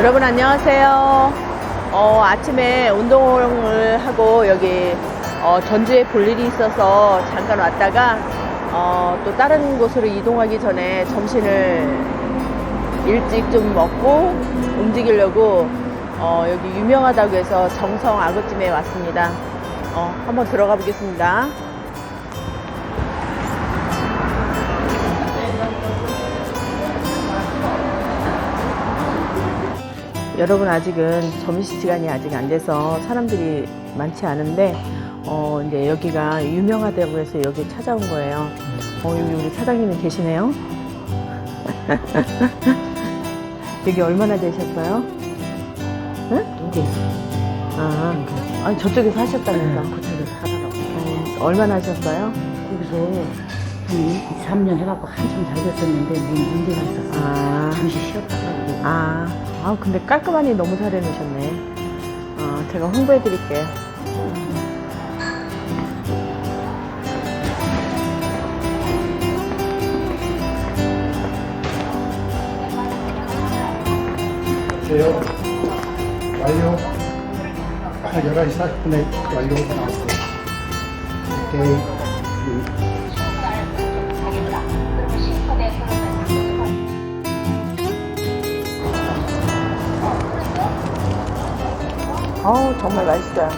여러분 안녕하세요. 어, 아침에 운동을 하고 여기 어, 전주에 볼 일이 있어서 잠깐 왔다가 어, 또 다른 곳으로 이동하기 전에 점심을 일찍 좀 먹고 움직이려고 어, 여기 유명하다고 해서 정성 아구찜에 왔습니다. 어, 한번 들어가 보겠습니다. 여러분 아직은 점심시간이 아직 안 돼서 사람들이 많지 않은데 어 이제 여기가 유명하다고 해서 여기 찾아온 거예요. 어 여기 우리 사장님이 계시네요. 여기 얼마나 되셨어요? 응? 누구? 아, 아니 저쪽에서 하셨다면서 그쪽에서 하더라고. 어, 얼마나 하셨어요? 거기서 한 3년 해갖고 한참 잘 됐었는데 뭐 문제가 있어서 아, 잠시 쉬었다가. 아, 아 근데 깔끔하니 너무 잘 해놓으셨네. 어, 제가 홍보해 드릴게요. 돼요. 완료. 한 11시 40분에 완료 나왔어요. 오케이. 어우, 정말 맛있어요.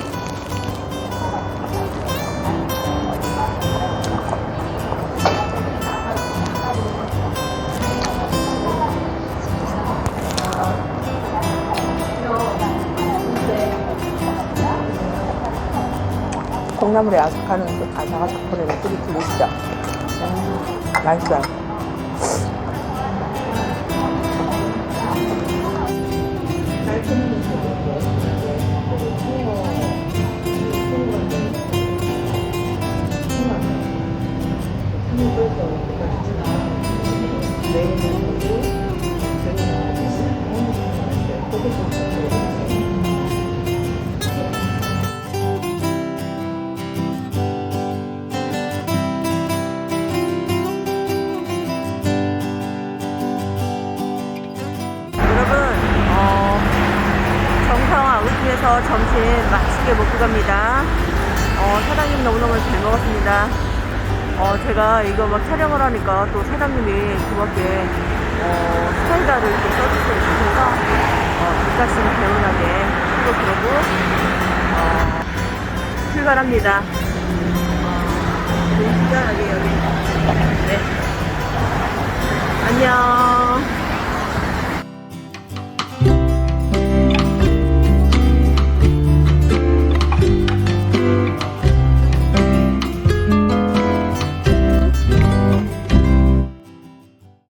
콩나물에 아삭하는 그 바삭바삭거리는 소리 들리시죠? 음, 맛있어요. 정성 아웃에서 점심 맛있게 먹고 갑니다. 어, 사장님 너무너무 잘 먹었습니다. 어, 제가 이거 막 촬영을 하니까 또 사장님이 그밖에 어, 스타일러를 이렇게 서비스 해주셔서 어, 입가심을 개운하게 하고 그러고 어, 출발합니다. 어, 네, 굉장하게 여기 네. 안녕.